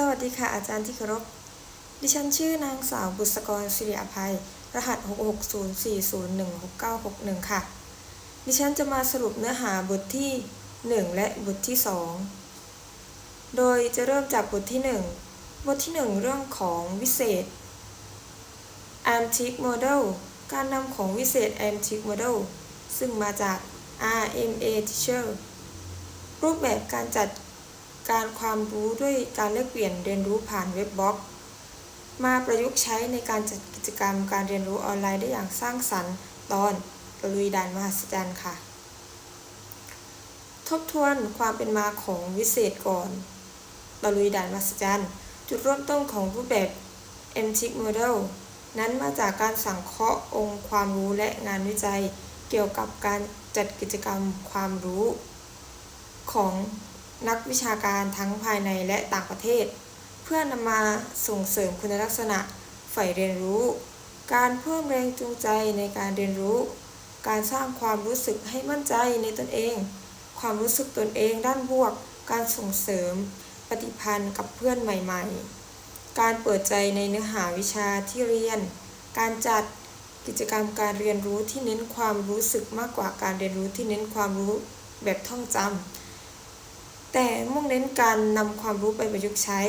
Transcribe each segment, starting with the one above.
สวัสดีค่ะ อาจารย์ที่เคารพ ดิฉันชื่อนางสาวบุษกรศิริอภัย รหัส 66040169161ค่ะ ดิฉันจะมาสรุปเนื้อหาบทที่ 1 และบทที่ 2 โดยจะเริ่มจากบทที่ 1 บทที่ 1 เรื่องของวิเศษ Antique Model การนำของวิเศษ Antique Model ซึ่งมาจาก RMA Teacher รูปแบบการจัด การความรู้ด้วยการแลกเปลี่ยนเรียนรู้ผ่านเว็บบล็อก มาประยุกต์ใช้ในการจัดกิจกรรมการเรียนรู้ออนไลน์ได้อย่างสร้างสรรค์ ตอนตะลุยด่านมหัศจรรย์ค่ะ ทบทวนความเป็นมาของวิเศษก่อนตะลุยด่านมหัศจรรย์จุดเริ่มต้นของรูปแบบ Antique Model นั้นมาจากการสังเคราะห์องค์ความรู้และงานวิจัย เกี่ยวกับการจัดกิจกรรมความรู้ของ นักวิชาการทั้งภายในและต่างประเทศ เพื่อนำมาส่งเสริมคุณลักษณะใฝ่เรียนรู้ การเพิ่มแรงจูงใจในการเรียนรู้ การสร้างความรู้สึกให้มั่นใจในตนเอง ความรู้สึกตนเองด้านบวก การส่งเสริม ปฏิพันธ์กับเพื่อนใหม่ๆ การเปิดใจในเนื้อหาวิชาที่เรียน การจัดกิจกรรมการเรียนรู้ที่เน้นความรู้สึกมากกว่าการเรียนรู้ที่เน้นความรู้แบบท่องจำ แต่มุ่งเน้นการนำความรู้ไปประยุกต์ใช้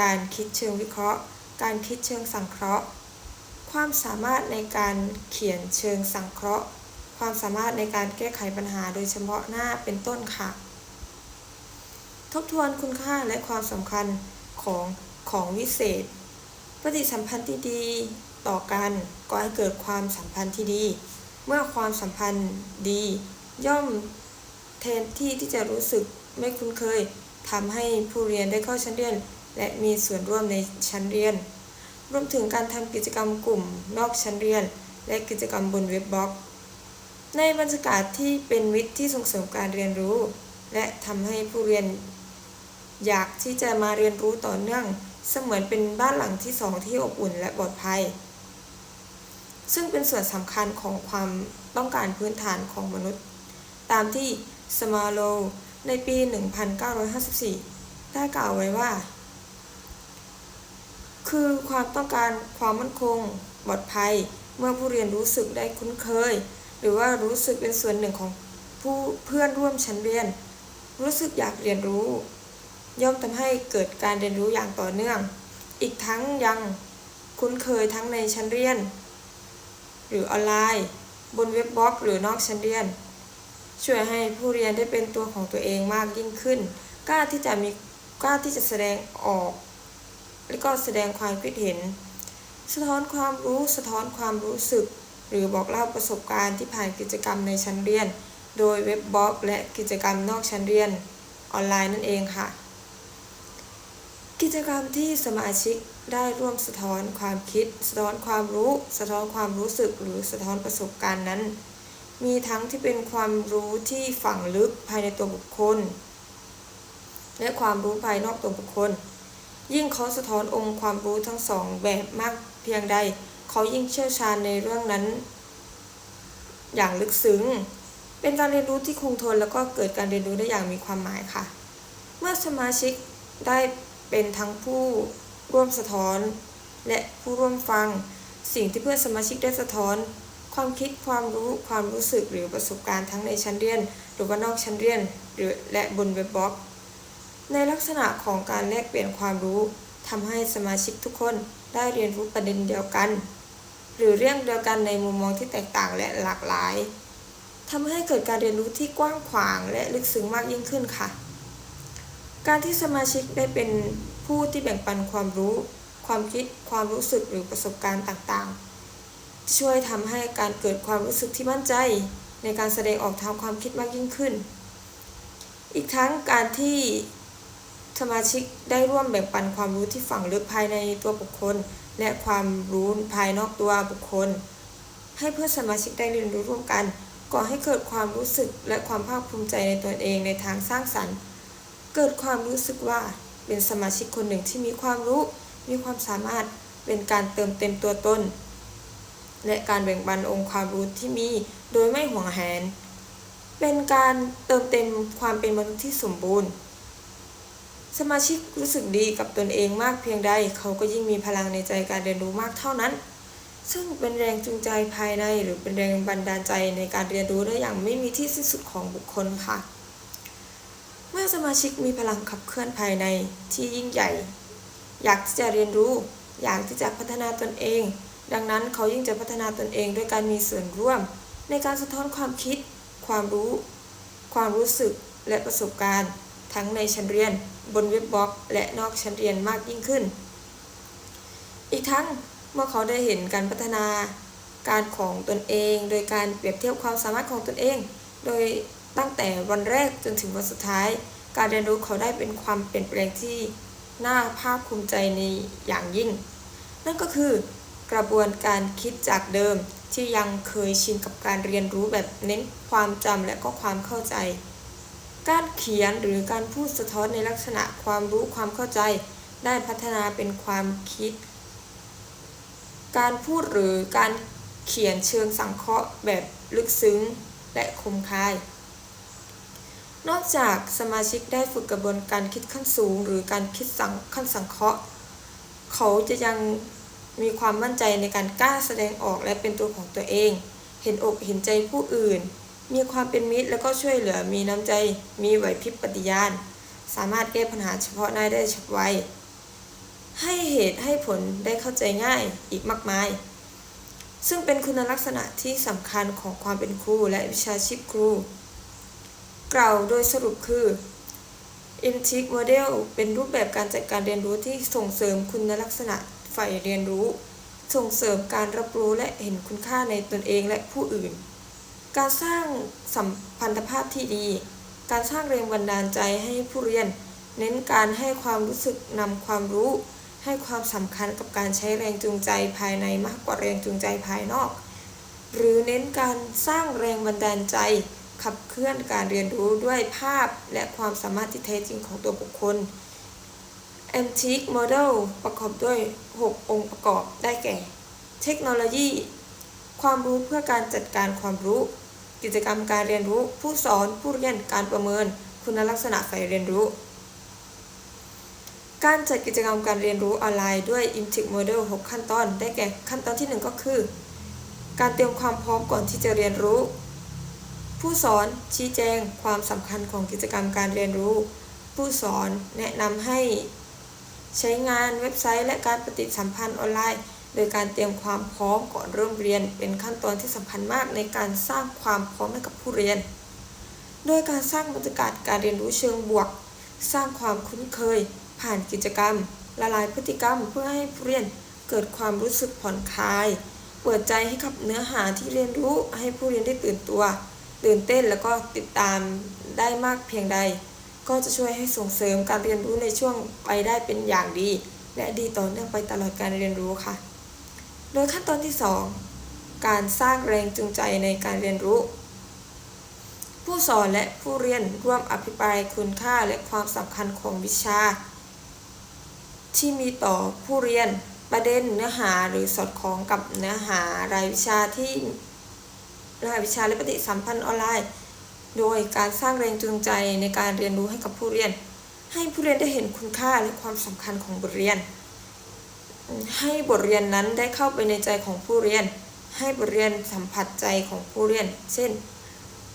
การคิดเชิงวิเคราะห์ การคิดเชิงสังเคราะห์ ความสามารถในการเขียนเชิงสังเคราะห์ ความสามารถในการแก้ไขปัญหาโดยเฉพาะหน้าเป็นต้นค่ะ ทบทวนคุณค่าและความสำคัญของของวิเศษ ปฏิสัมพันธ์ที่ดีต่อกันก่อให้เกิดความสัมพันธ์ที่ดี เมื่อความสัมพันธ์ดี ย่อมแทนที่ที่จะรู้สึก ไม่คุ้นเคยทำให้ผู้เรียนได้เข้าชั้นเรียน และมีส่วนร่วมในชั้นเรียน รวมถึงการทำกิจกรรมกลุ่มนอกชั้นเรียน และกิจกรรมบนเว็บบล็อก ในบรรยากาศที่เป็นมิตรที่ส่งเสริมการเรียนรู้ และทำให้ผู้เรียน อยากที่จะมาเรียนรู้ต่อเนื่อง เสมือนเป็นบ้านหลังที่สองที่อบอุ่นและปลอดภัย ซึ่งเป็นส่วนสำคัญของความต้องการพื้นฐานของมนุษย์ ตามที่สมาโล ในปี 1954 ได้กล่าวไว้ว่า คือความต้องการความมั่นคงปลอดภัย เมื่อผู้เรียนรู้สึกได้คุ้นเคย หรือว่ารู้สึกเป็นส่วนหนึ่งของผู้เพื่อนร่วมชั้นเรียน รู้สึกอยากเรียนรู้ ย่อมทำให้เกิดการเรียนรู้อย่างต่อเนื่อง อีกทั้งยังคุ้นเคยทั้งในชั้นเรียน หรือออนไลน์ บนเว็บบล็อก หรือนอกชั้นเรียน ช่วยให้ผู้เรียนได้เป็นตัวของตัวเองมากยิ่งขึ้น กล้าที่จะมีกล้าที่จะแสดงออก และก็แสดงความคิดเห็น สะท้อนความรู้สะท้อนความรู้สึก หรือบอกเล่าประสบการณ์ที่ผ่านกิจกรรมในชั้นเรียน โดยเว็บบล็อกและกิจกรรมนอกชั้นเรียนออนไลน์นั่นเองค่ะ กิจกรรมที่สมาชิกได้ร่วมสะท้อนความคิด สะท้อนความรู้ สะท้อนความรู้สึก หรือสะท้อนประสบการณ์นั้น มีทั้งที่เป็นความรู้ที่ฝังลึกภายในตัวบุคคล และความรู้ภายนอกตัวบุคคล ยิ่งเขาสะท้อนองค์ความรู้ทั้งสองแบบมากเพียงใด เขายิ่งเชี่ยวชาญในเรื่องนั้น อย่างลึกซึ้ง เป็นการเรียนรู้ที่คงทนแล้วก็เกิดการเรียนรู้ได้อย่างมีความหมายค่ะ เมื่อสมาชิกได้เป็นทั้งผู้ร่วมสะท้อน และผู้ร่วมฟัง สิ่งที่เพื่อนสมาชิกได้สะท้อน ความคิดความรู้ความรู้สึกหรือประสบการณ์ทั้งในชั้นเรียน หรือว่านอกชั้นเรียนหรือและบนเว็บบล็อก ในลักษณะของการแลกเปลี่ยนความรู้ทำให้สมาชิกทุกคนได้เรียนรู้ประเด็นเดียวกัน หรือเรื่องเดียวกันในมุมมองที่แตกต่างและหลากหลายทำให้เกิดการเรียนรู้ที่กว้างขวางและลึกซึ้งมากยิ่งขึ้นค่ะ การที่สมาชิกได้เป็นผู้ที่แบ่งปันความรู้ ความคิด ความรู้สึกหรือประสบการณ์ต่างๆ ช่วยทำให้การเกิดความรู้สึกที่มั่นใจ ในการแสดงออกทางความคิดมากยิ่งขึ้น อีกทั้งการที่สมาชิกได้ร่วมแบ่งปันความรู้ที่ฝังลึกภายในตัวบุคคล และความรู้ภายนอกตัวบุคคล ให้เพื่อนสมาชิกได้เรียนรู้ร่วมกันก่อให้เกิดความรู้สึกและความภาคภูมิใจในตนเองในทางสร้างสรรค์ เกิดความรู้สึกว่าเป็นสมาชิกคนหนึ่งที่มีความรู้ มีความสามารถเป็นการเติมเต็มตัวตน และการแบ่งปันองค์ความรู้ที่มีโดยไม่หวงแหน เป็นการเติมเต็มความเป็นมนุษย์ที่สมบูรณ์ สมาชิกรู้สึกดีกับตนเองมากเพียงใด เขาก็ยิ่งมีพลังในใจการเรียนรู้มากเท่านั้น ซึ่งเป็นแรงจูงใจภายในหรือเป็นแรงบันดาลใจในการเรียนรู้ได้อย่างไม่มีที่สิ้นสุดของบุคคลค่ะ เมื่อสมาชิกมีพลังขับเคลื่อนภายในที่ยิ่งใหญ่ อยากที่จะเรียนรู้ อยากที่จะพัฒนาตนเอง ดังนั้นเขายิ่งจะพัฒนาตนเองด้วยการมีส่วนร่วม ในการสะท้อนความคิด ความรู้ ความรู้สึกและประสบการณ์ ทั้งในชั้นเรียน บนเว็บบล็อก และนอกชั้นเรียนมากยิ่งขึ้น อีกทั้งเมื่อเขาได้เห็นการพัฒนาการของตนเอง โดยการเปรียบเทียบความสามารถของตนเอง โดยตั้งแต่วันแรกจนถึงวันสุดท้าย การเรียนรู้เขาได้เป็นความเปลี่ยนแปลงที่น่าภาคภูมิใจในอย่างยิ่ง นั่นก็คือ กระบวนการคิดจากเดิมที่ยังเคยชินกับการเรียนรู้แบบเน้นความจำและก็ความเข้าใจ การเขียนหรือการพูดสะท้อนในลักษณะความรู้ความเข้าใจ ได้พัฒนาเป็นความคิด การพูดหรือการเขียนเชิงสังเคราะห์แบบลึกซึ้งและคมคาย นอกจากสมาชิกได้ฝึกกระบวนการคิดขั้นสูง หรือการคิดสังขั้นสังเคราะห์ เขาจะยัง มีความมั่นใจในการกล้าแสดงออกและเป็นตัวของตัวเอง เห็นอกเห็นใจผู้อื่น มีความเป็นมิตรแล้วก็ช่วยเหลือมีน้ำใจ มีไหวพริบปฏิญาณ สามารถแก้ปัญหาเฉพาะหน้าได้ฉับไว ให้เหตุให้ผลได้เข้าใจง่ายอีกมากมาย ซึ่งเป็นคุณลักษณะที่สำคัญของความเป็นครูและวิชาชีพครู กล่าวโดยสรุปคือ IMTIC Model เป็นรูปแบบการจัดการเรียนรู้ที่ส่งเสริมคุณลักษณะ ใฝ่เรียนรู้ ส่งเสริมการรับรู้และเห็นคุณค่าในตนเองและผู้อื่น การสร้างสัมพันธภาพที่ดี การสร้างแรงบันดาลใจให้ผู้เรียน เน้นการให้ความรู้สึกนำความรู้ ให้ความสำคัญกับการใช้แรงจูงใจภายในมากกว่าแรงจูงใจภายนอก หรือเน้นการสร้างแรงบันดาลใจ ขับเคลื่อนการเรียนรู้ด้วยภาพและความสามารถที่แท้จริงของตัวบุคคล Antique Model ประกอบด้วย 6 องค์ประกอบได้แก่ เทคโนโลยี ความรู้เพื่อการจัดการความรู้ กิจกรรมการเรียนรู้ ผู้สอน ผู้เรียน การประเมิน คุณลักษณะฝ่ายเรียนรู้ การจัดกิจกรรมการเรียนรู้ออนไลน์ด้วย Intic Model 6 ขั้นตอน ได้แก่ ขั้นตอนที่ 1 ก็คือ การเตรียมความพร้อมก่อนที่จะเรียนรู้ ผู้สอนชี้แจงความสำคัญของกิจกรรมการเรียนรู้ ผู้สอนแนะนำให้ ใช้งานเว็บไซต์และการปฏิสัมพันธ์ออนไลน์ โดยการเตรียมความพร้อมก่อนเริ่มเรียน เป็นขั้นตอนที่สำคัญมากในการสร้างความพร้อมให้กับผู้เรียน โดยการสร้างบรรยากาศการเรียนรู้เชิงบวก สร้างความคุ้นเคย ผ่านกิจกรรม ละลายพฤติกรรมเพื่อให้ผู้เรียนเกิดความรู้สึกผ่อนคลาย เปิดใจให้กับเนื้อหาที่เรียนรู้ให้ผู้เรียนได้ตื่นตัว ตื่นเต้นแล้วก็ติดตามได้มากเพียงใด ก็จะช่วยให้ส่งเสริมการเรียนรู้ในช่วงไปได้เป็นอย่างดี และดีต่อเนื่องไปตลอดการเรียนรู้ค่ะ โดยขั้นตอนที่ 2 การสร้างแรงจูงใจในการเรียนรู้ ผู้สอนและผู้เรียนร่วมอภิปรายคุณค่าและความสำคัญของวิชา ที่มีต่อผู้เรียนประเด็นเนื้อหาหรือสอดคล้องกับเนื้อหารายวิชาที่รายวิชาและปฏิสัมพันธ์ออนไลน์ โดยการสร้างแรงจูงใจในการเรียนรู้ให้กับผู้เรียน ให้ผู้เรียนได้เห็นคุณค่าและความสำคัญของบทเรียน ให้บทเรียนนั้นได้เข้าไปในใจของผู้เรียน ให้บทเรียนสัมผัสใจของผู้เรียน เช่น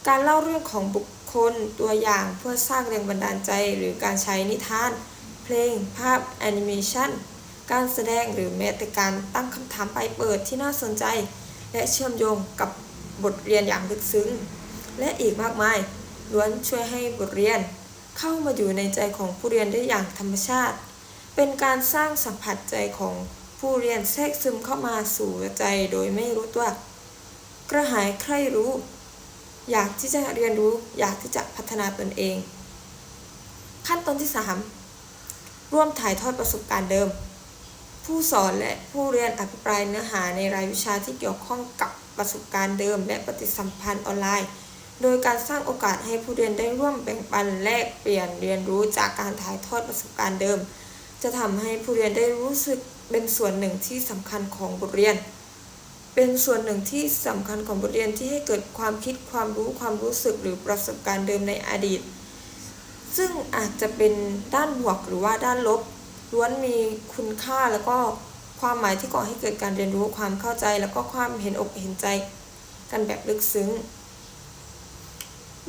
การเล่าเรื่องของบุคคลตัวอย่างเพื่อสร้างแรงบันดาลใจ หรือการใช้นิทาน เพลง ภาพแอนิเมชันการแสดงหรือแม้แต่การตั้งคำถามไปเปิดที่น่าสนใจ และเชื่อมโยงกับบทเรียนอย่างลึกซึ้ง และอีกมากมายล้วนช่วยให้บทเรียน เข้ามาอยู่ในใจของผู้เรียนได้อย่างธรรมชาติ เป็นการสร้างสัมผัสใจของผู้เรียนแทรกซึมเข้ามาสู่ใจโดยไม่รู้ตัว กระหายใคร่รู้ อยากที่จะเรียนรู้ อยากที่จะพัฒนาตนเอง ขั้นตอนที่ 3 ร่วมถ่ายทอดประสบการณ์เดิม ผู้สอนและผู้เรียนอภิปรายเนื้อหาในรายวิชาที่เกี่ยวข้องกับประสบการณ์เดิม และปฏิสัมพันธ์ออนไลน์ โดยการสร้างโอกาสให้ผู้เรียนได้ร่วมแบ่งปันแลกเปลี่ยนเรียนรู้จากการถ่ายทอดประสบการณ์เดิม จะทำให้ผู้เรียนได้รู้สึกเป็นส่วนหนึ่งที่สำคัญของบทเรียน เป็นส่วนหนึ่งที่สำคัญของบทเรียนที่ให้เกิดความคิดความรู้ความรู้สึกหรือประสบการณ์เดิมในอดีต ซึ่งอาจจะเป็นด้านบวกหรือว่าด้านลบล้วนมีคุณค่าแล้วก็ความหมายที่ก่อให้เกิดการเรียนรู้ความเข้าใจ แล้วก็ความเห็นอกเห็นใจ กันแบบลึกซึ้ง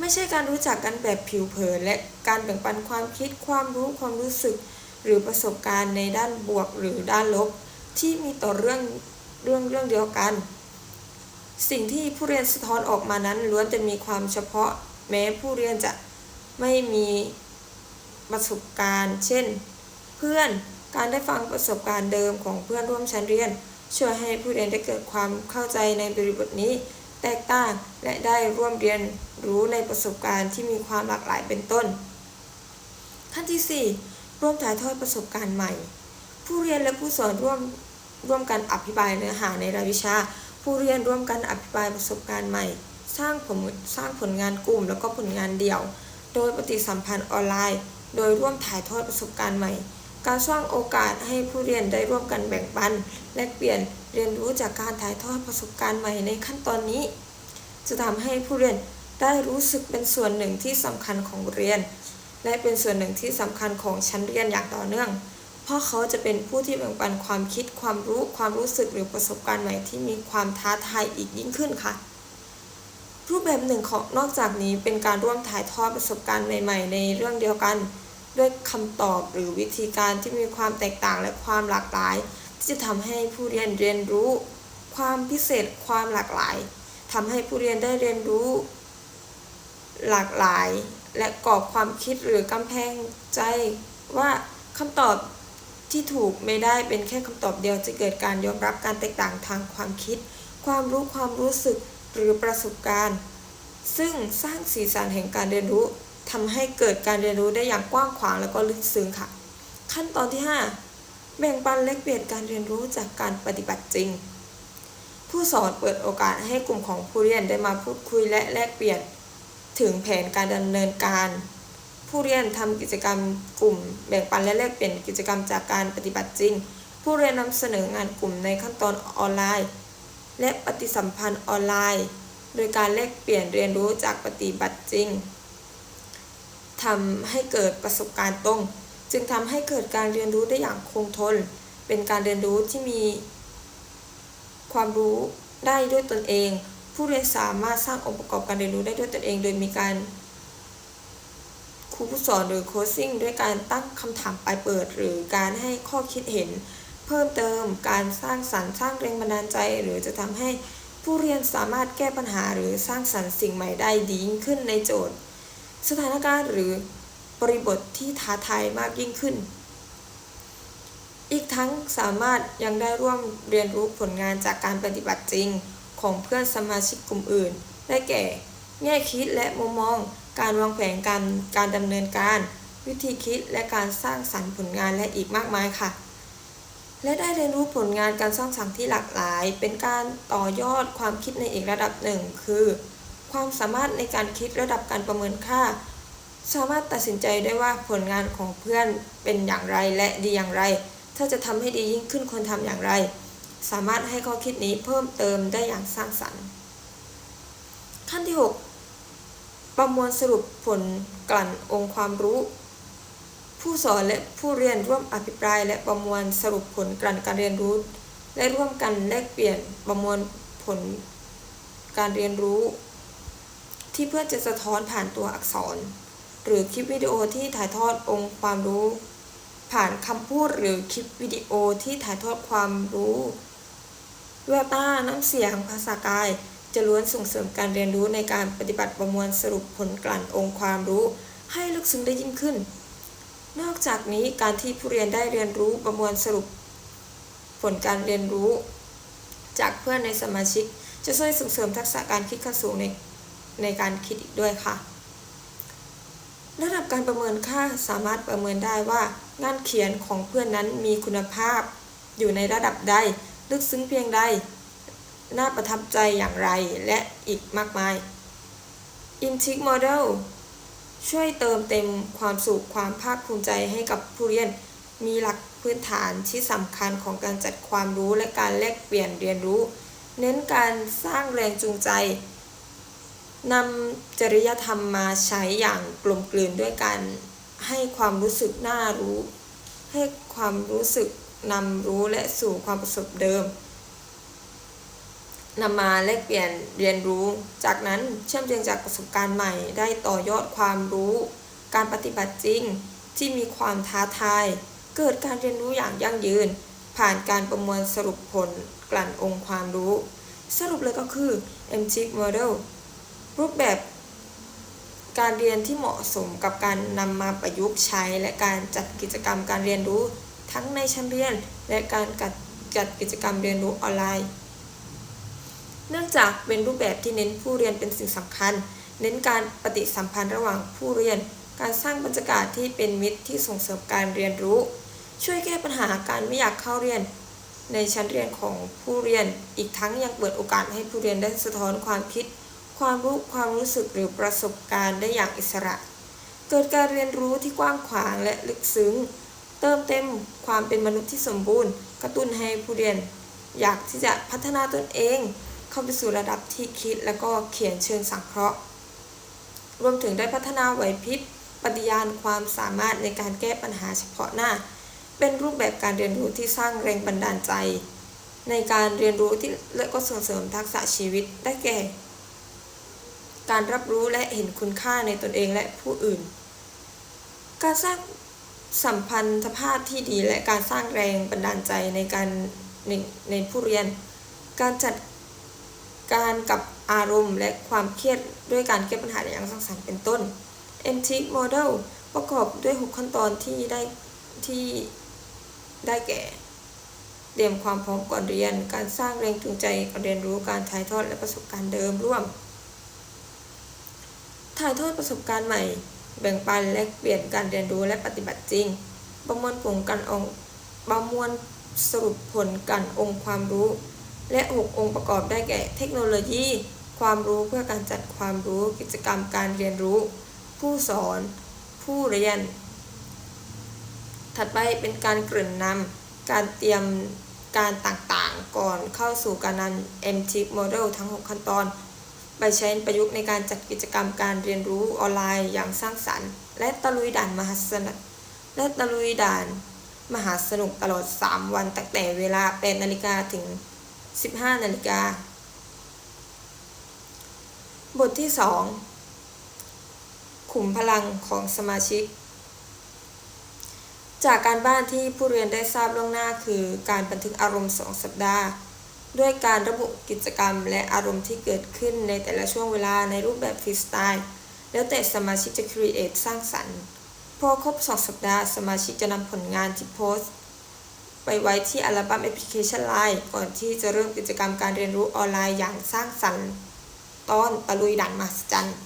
ไม่ใช่การรู้จักกันแบบผิวเผิน และการแบ่งปันความคิดความรู้ความรู้สึก หรือประสบการณ์ในด้านบวกหรือด้านลบ ที่มีต่อเรื่องเรื่องเรื่องเดียวกัน สิ่งที่ผู้เรียนสะท้อนออกมานั้นล้วนจะมีความเฉพาะ แม้ผู้เรียนจะไม่มีประสบการณ์ เช่น เพื่อนการได้ฟังประสบการณ์เดิมของเพื่อนร่วมชั้นเรียนช่วยให้ผู้เรียนได้เกิดความเข้าใจในบริบทนี้ แตกต่างและได้ร่วมเรียนรู้ในประสบการณ์ที่มีความหลากหลายเป็นต้น ขั้นที่ 4 ร่วมถ่ายทอดประสบการณ์ใหม่ ผู้เรียนและผู้สอนร่วมร่วมกันอภิบายเนื้อหาในรายวิชา ผู้เรียนร่วมกันอภิบายประสบการณ์ใหม่ สร้างผลสร้างผลงานกลุ่มแล้วก็ผลงานเดี่ยว โดยปฏิสัมพันธ์ออนไลน์ โดยร่วมถ่ายทอดประสบการณ์ใหม่ การสร้างโอกาสให้ผู้เรียนได้ร่วมกันแบ่งปัน และเปลี่ยน เรียนรู้จากการถ่ายทอดประสบการณ์ใหม่ในขั้นตอนนี้ จะทำให้ผู้เรียนได้รู้สึกเป็นส่วนหนึ่งที่สำคัญของเรียน และเป็นส่วนหนึ่งที่สำคัญของชั้นเรียนอย่างต่อเนื่อง เพราะเขาจะเป็นผู้ที่แบ่งปันความคิดความรู้ความรู้สึกหรือประสบการณ์ใหม่ที่มีความท้าทายอีกยิ่งขึ้นค่ะ รูปแบบหนึ่งของนอกจากนี้เป็นการร่วมถ่ายทอดประสบการณ์ใหม่ ๆ ในเรื่องเดียวกัน ด้วยคำตอบหรือวิธีการที่มีความแตกต่างและความหลากหลาย ที่จะทำให้ผู้เรียนเรียนรู้ ความพิเศษความหลากหลายทำให้ผู้เรียนได้เรียนรู้ หลากหลาย และกรอบความคิดหรือกำแพงใจว่าคำตอบที่ถูกไม่ได้เป็นแค่คำตอบเดียวจะเกิดการยอมรับการแตกต่างทางความคิด ความรู้ความรู้สึกหรือประสบการณ์ ซึ่งสร้างสีสันแห่งการเรียนรู้ทำให้เกิดการเรียนรู้ได้อย่างกว้างขวางและก็ลึกซึ้งค่ะ ขั้นตอนที่ 5 แบ่งปันและเปลี่ยนการเรียนรู้จากการปฏิบัติจริง ผู้สอนเปิดโอกาสให้กลุ่มของผู้เรียนได้มาพูดคุยและแลกเปลี่ยนถึงแผนการดำเนินการ ผู้เรียนทำกิจกรรมกลุ่ม แบ่งปันและแลกเปลี่ยนกิจกรรมจากการปฏิบัติจริง ผู้เรียนนำเสนองานกลุ่มในขั้นตอนออนไลน์ และปฏิสัมพันธ์ออนไลน์ โดยการแลกเปลี่ยนเรียนรู้จากปฏิบัติจริงทำให้เกิดประสบการณ์ตรง จึงทำให้เกิดการเรียนรู้ได้อย่างคงทน เป็นการเรียนรู้ที่มี ความรู้ได้ด้วยตนเอง ผู้เรียนสามารถสร้างองค์ประกอบการเรียนรู้ได้ด้วยตนเอง โดยมีการครูผู้สอนหรือโคชซิ่งด้วยการตั้งคำถามปลายเปิด หรือการให้ข้อคิดเห็น เพิ่มเติมการสร้างสรรค์สร้างแรงบันดาลใจ หรือจะทำให้ผู้เรียนสามารถแก้ปัญหาหรือสร้างสรรค์สิ่งใหม่ได้ดียิ่งขึ้นในโจทย์ สถานการณ์หรือ บริบทที่ท้าทายมากยิ่งขึ้น อีกทั้งสามารถยังได้ร่วมเรียนรู้ผลงานจากการปฏิบัติจริงของเพื่อนสมาชิกกลุ่มอื่น ได้แก่ แง่คิดและมุมมอง การวางแผนการการดำเนินการ วิธีคิดและการสร้างสรรค์ผลงานและอีกมากมายค่ะ และได้เรียนรู้ผลงานการสร้างสรรค์ที่หลากหลาย เป็นการต่อยอดความคิดในอีกระดับหนึ่ง คือ ความสามารถในการคิดระดับการประเมินค่า สามารถตัดสินใจได้ว่าผลงานของเพื่อนเป็นอย่างไรและดีอย่างไร ถ้าจะทำให้ดียิ่งขึ้นควรทำอย่างไร สามารถให้ข้อคิดนี้เพิ่มเติมได้อย่างสร้างสรรค์ ขั้นที่ 6 ประมวลสรุปผลกลั่นองค์ความรู้ ผู้สอนและผู้เรียนร่วมอภิปราย และประมวลสรุปผลกลั่นการเรียนรู้ และร่วมกันแลกเปลี่ยนประมวลผลการเรียนรู้ ที่เพื่อจะสะท้อนผ่านตัวอักษร หรือคลิปวิดีโอที่ถ่ายทอดองค์ความรู้ ผ่านคำพูดหรือคลิปวิดีโอที่ถ่ายทอดความรู้แววตาน้ำเสียงภาษากาย จะล้วนส่งเสริมการเรียนรู้ในการปฏิบัติประมวลสรุปผลกลั่นองค์ความรู้ ให้ลึกซึ้งได้ยิ่งขึ้น นอกจากนี้การที่ผู้เรียนได้เรียนรู้ประมวลสรุป ผลการเรียนรู้ จากเพื่อนในสมาชิกจะช่วยส่งเสริมทักษะการคิดขั้นสูงในในการคิดอีกด้วยค่ะ ระดับการประเมินค่าสามารถประเมินได้ว่างานเขียนของเพื่อนนั้นมีคุณภาพ อยู่ในระดับใด ลึกซึ้งเพียงใด น่าประทับใจอย่างไรและอีกมากมาย Intic Model ช่วยเติมเต็มความสุขความภาคภูมิใจให้กับผู้เรียน มีหลักพื้นฐานที่สำคัญของการจัดความรู้และการแลกเปลี่ยนเรียนรู้ เน้นการสร้างแรงจูงใจ นำจริยธรรมมาใช้อย่างกลมกลืนด้วยการให้ความรู้สึกน่ารู้ ให้ความรู้สึกนำรู้และสู่ความประสบเดิมนำมาแลกเปลี่ยนเรียนรู้ จากนั้นเชื่อมโยงจากประสบการณ์ใหม่ ได้ต่อยอดความรู้ การปฏิบัติจริงที่มีความท้าทาย เกิดการเรียนรู้อย่างยั่งยืน ผ่านการประมวลสรุปผลกลั่นองค์ความรู้ สรุปเลยก็คือ m g Model รูปแบบการเรียนที่เหมาะสมกับการนำมาประยุกต์ใช้ และการจัดกิจกรรมการเรียนรู้ทั้งในชั้นเรียน และการจัดกิจกรรมเรียนรู้ออนไลน์ เนื่องจากเป็นรูปแบบที่เน้นผู้เรียนเป็นสิ่งสำคัญ เน้นการปฏิสัมพันธ์ระหว่างผู้เรียน การสร้างบรรยากาศที่เป็นมิตรที่ส่งเสริมการเรียนรู้ ช่วยแก้ปัญหาการไม่อยากเข้าเรียน ในชั้นเรียนของผู้เรียน อีกทั้งยังเปิดโอกาสให้ผู้เรียนได้สะท้อนความคิด ความรู้ความรู้สึกหรือประสบการณ์ได้อย่างอิสระ เกิดการเรียนรู้ที่กว้างขวางและลึกซึ้ง เติมเต็มความเป็นมนุษย์ที่สมบูรณ์ กระตุ้นให้ผู้เรียน อยากที่จะพัฒนาตนเอง เข้าไปสู่ระดับที่คิดและก็เขียนเชิงสังเคราะห์ รวมถึงได้พัฒนาไหวพริบปฏิญาณความสามารถในการแก้ปัญหาเฉพาะหน้า เป็นรูปแบบการเรียนรู้ที่สร้างแรงบันดาลใจ ในการเรียนรู้ที่และก็ส่งเสริมทักษะชีวิตได้แก่ การรับรู้และเห็นคุณค่าในตนเองและผู้อื่น การสร้างสัมพันธภาพที่ดีและการสร้างแรงบันดาลใจในการในในผู้เรียน การจัดการกับอารมณ์และความเครียดด้วยการแก้ปัญหาอย่างสร้างสรรค์เป็นต้น m t Model ประกอบด้วย 6 ขั้นตอนที่ได้ที่ได้แก่ เตรียมความพร้อมก่อนเรียน การสร้างแรงจูงใจการเรียนรู้การถ่ายทอดและประสบการณ์เดิมร่วม ถ่ายทอดประสบการณ์ใหม่ แบ่งปันและเปลี่ยนการเรียนรู้และปฏิบัติจริง ประมวลผลกันองประมวลสรุปผลกันองค์ความรู้ และ 6 องค์ประกอบได้แก่ เทคโนโลยี ความรู้เพื่อการจัดความรู้กิจกรรมการเรียนรู้ ผู้สอน ผู้เรียน ถัดไปเป็นการเกริ่นนำการเตรียมการต่างๆ ก่อนเข้าสู่การนำ MT Model ทั้ง 6 ขั้นตอน ไปใช้ประยุกต์ในการจัดกิจกรรมการเรียนรู้ออนไลน์อย่างสร้างสรรค์ และตะลุยด่านมหาสนุกและตะลุยด่านมหาสนุกตลอด 3 วันตั้งแต่เวลา 8 นาฬิกาถึง 15 นาฬิกา บทที่ 2 ขุมพลังของสมาชิก จากการบ้านที่ผู้เรียนได้ทราบล่วงหน้าคือการบันทึกอารมณ์ 2 สัปดาห์ ด้วยการระบุกิจกรรมและอารมณ์ที่เกิดขึ้นในแต่ละช่วงเวลาในรูปแบบฟรีสไตล์แล้วแต่สมาชิกจะครีเอทสร้างสรรค์ พอครบ 2 สัปดาห์ สมาชิกจะนำผลงานที่โพสต์ ไปไว้ที่อัลบั้มแอปพลิเคชัน Line ก่อนที่จะเริ่มกิจกรรมการเรียนรู้ออนไลน์อย่างสร้างสรรค์ ตอนตะลุยด่านมหัศจรรย์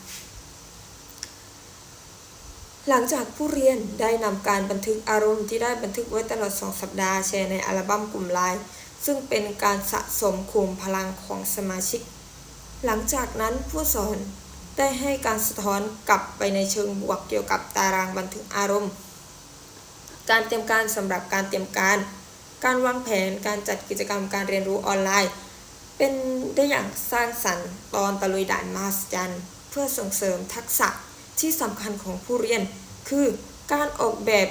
หลังจากผู้เรียนได้นำการบันทึกอารมณ์ที่ได้บันทึกไว้ตลอด 2 สัปดาห์แชร์ในอัลบั้มกลุ่มไลน์ ซึ่งเป็นการสะสมคุมพลังของสมาชิก หลังจากนั้นผู้สอนได้ให้การสะท้อนกลับไปในเชิงบวกเกี่ยวกับตารางบันทึกอารมณ์ การเตรียมการสำหรับการเตรียมการ การวางแผนการจัดกิจกรรมการเรียนรู้ออนไลน์ เป็นได้อย่างสร้างสรรค์ตอนตะลุยด่านมาสจันเพื่อส่งเสริมทักษะที่สำคัญของผู้เรียน คือการออกแบบ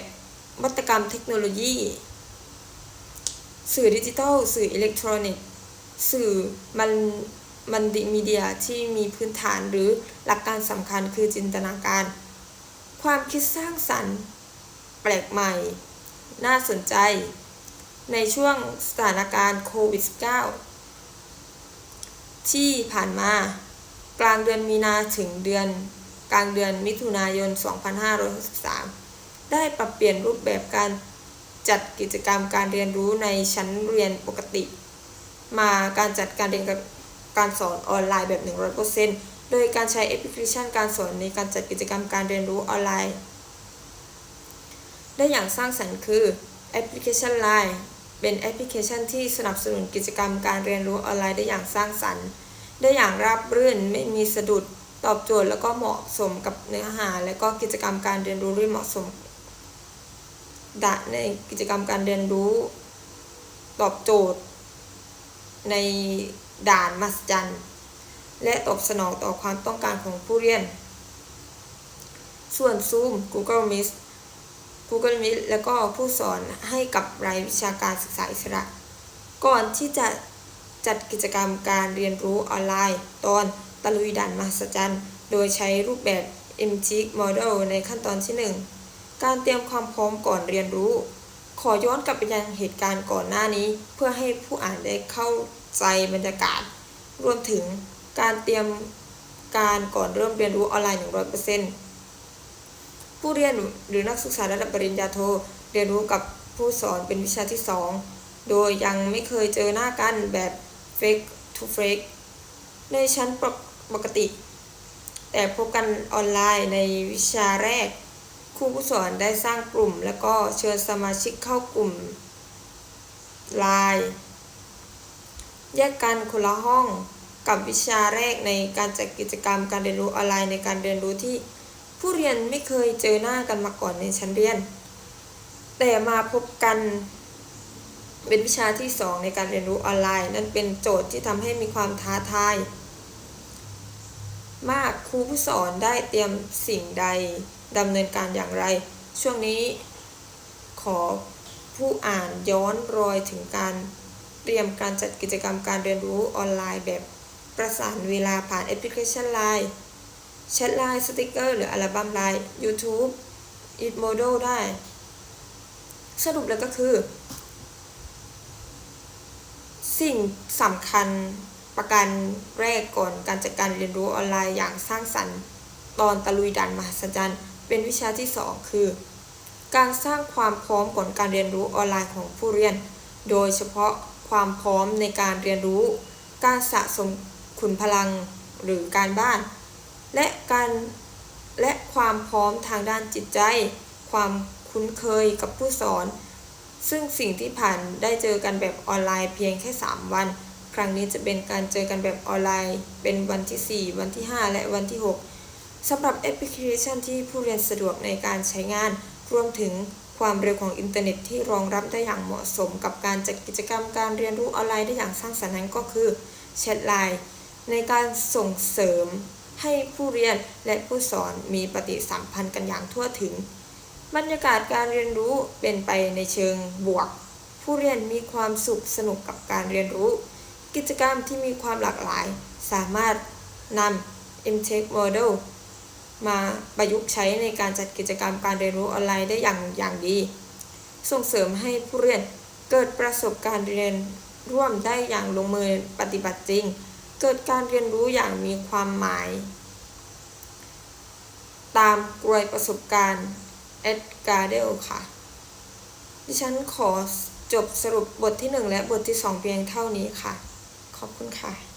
วัตกรรมเทคโนโลยี สื่อดิจิทัล สื่ออิเล็กทรอนิกส์ สื่อมันมันดิมีเดียที่มีพื้นฐานหรือหลักการสำคัญคือจินตนาการ ความคิดสร้างสรรค์ แปลกใหม่ น่าสนใจ ในช่วงสถานการณ์โควิด -19 ที่ผ่านมา กลางเดือนมีนาถึงเดือนกลางเดือนมิถุนายน 2563 ได้ปรับเปลี่ยนรูปแบบการ จัดกิจกรรมการเรียนรู้ในชั้นเรียนปกติ มาการจัดการเรียนการสอนออนไลน์แบบ 100%โดยการใช้แอปพลิเคชันการสอนในการจัดกิจกรรมการเรียนรู้ออนไลน์ ได้อย่างสร้างสรรค์คือแอปพลิเคชัน Line เป็นแอปพลิเคชันที่สนับสนุนกิจกรรมการเรียนรู้ออนไลน์ได้อย่างสร้างสรรค์ ได้อย่างราบรื่นไม่มีสะดุดตอบโจทย์แล้วก็เหมาะสมกับเนื้อหา และก็กิจกรรมการเรียนรู้ที่เหมาะสม ดะในกิจกรรมการเรียนรู้ ตอบโจทย์ ในด่านมัสจันและตอบสนองต่อความต้องการของผู้เรียน ส่วน Zoom Google Meet Google Meet แล้วก็ผู้สอนให้กับรายวิชาการศึกษาอิสระ ก่อนที่จะจัดกิจกรรมการเรียนรู้ออนไลน์ ตอนตะลุยด่านมหัศจรรย์ โดยใช้รูปแบบ MTIC Model ในขั้นตอนที่ 1 การเตรียมความพร้อมก่อนเรียนรู้ ขอย้อนกลับไปยังเหตุการณ์ก่อนหน้านี้ เพื่อให้ผู้อ่านได้เข้าใจบรรยากาศ รวมถึงการเตรียมการก่อนเริ่มเรียนรู้ออนไลน์ 100%ผู้เรียนหรือนักศึกษาระดับปริญญาโทเรียนรู้กับผู้สอนเป็นวิชาที่ 2 โดยยังไม่เคยเจอหน้ากันแบบ face to face ในชั้นปกติ แต่พบกันออนไลน์ในวิชาแรก ครูผู้สอนได้สร้างกลุ่ม แล้วก็เชิญสมาชิกเข้ากลุ่มไลน์แยกกันคนละห้องกับวิชาแรกในการจัดกิจกรรมการเรียนรู้ออนไลน์ในการเรียนรู้ที่ผู้เรียนไม่เคยเจอหน้ากันมาก่อนในชั้นเรียน แต่มาพบกันเป็นวิชาที่ 2 ในการเรียนรู้ออนไลน์ นั่นเป็นโจทย์ที่ทำให้มีความท้าทาย มากครูผู้สอนได้เตรียมสิ่งใด ดำเนินการอย่างไร ช่วงนี้ขอผู้อ่านย้อนรอยถึงการเตรียมการจัดกิจกรรมการเรียนรู้ออนไลน์แบบประสานเวลาผ่านแอปพลิเคชัน Line แชทไลน์สติกเกอร์หรืออัลบั้มไลน์ YouTube e d m o d e l ได้ สรุปแล้วก็คือ สิ่งสำคัญประการแรกก่อนการจัดการเรียนรู้ออนไลน์อย่างสร้างสรรค์ ตอนตะลุยด่านมหัศจรรย์ เป็นวิชาที่ 2 คือ การสร้างความพร้อมก่อนการเรียนรู้ออนไลน์ของผู้เรียน โดยเฉพาะความพร้อมในการเรียนรู้ การสะสมขุนพลังหรือการบ้าน และการและความพร้อมทางด้านจิตใจ ความคุ้นเคยกับผู้สอน ซึ่งสิ่งที่ผ่านได้เจอกันแบบออนไลน์เพียงแค่ 3 วัน ครั้งนี้จะเป็นการเจอกันแบบออนไลน์ เป็นวันที่ 4 วันที่ 5 และวันที่ 6 สำหรับแอปพลิเคชันที่ผู้เรียนสะดวกในการใช้งาน รวมถึงความเร็วของอินเทอร์เน็ตที่รองรับได้อย่างเหมาะสมกับการจัดกิจกรรมการเรียนรู้ออนไลน์ได้อย่างสร้างสรรค์นั้นก็คือแชทไลน์ในการส่งเสริมให้ผู้เรียนและผู้สอนมีปฏิสัมพันธ์กันอย่างทั่วถึง บรรยากาศการเรียนรู้เป็นไปในเชิงบวก ผู้เรียนมีความสุขสนุกกับการเรียนรู้ กิจกรรมที่มีความหลากหลาย สามารถนำ MTech Model มาประยุกต์ใช้ในการจัดกิจกรรมการเรียนรู้ออนไลน์ได้อย่างอย่างดี ส่งเสริมให้ผู้เรียนเกิดประสบการณ์เรียนร่วมได้อย่างลงมือปฏิบัติจริง เกิดการเรียนรู้อย่างมีความหมาย ตามกลวยประสบการณ์เอ็ดการ์เดลค่ะ ดิฉันขอจบสรุปบทที่ 1 และบทที่ 2 เพียงเท่านี้ค่ะ ขอบคุณค่ะ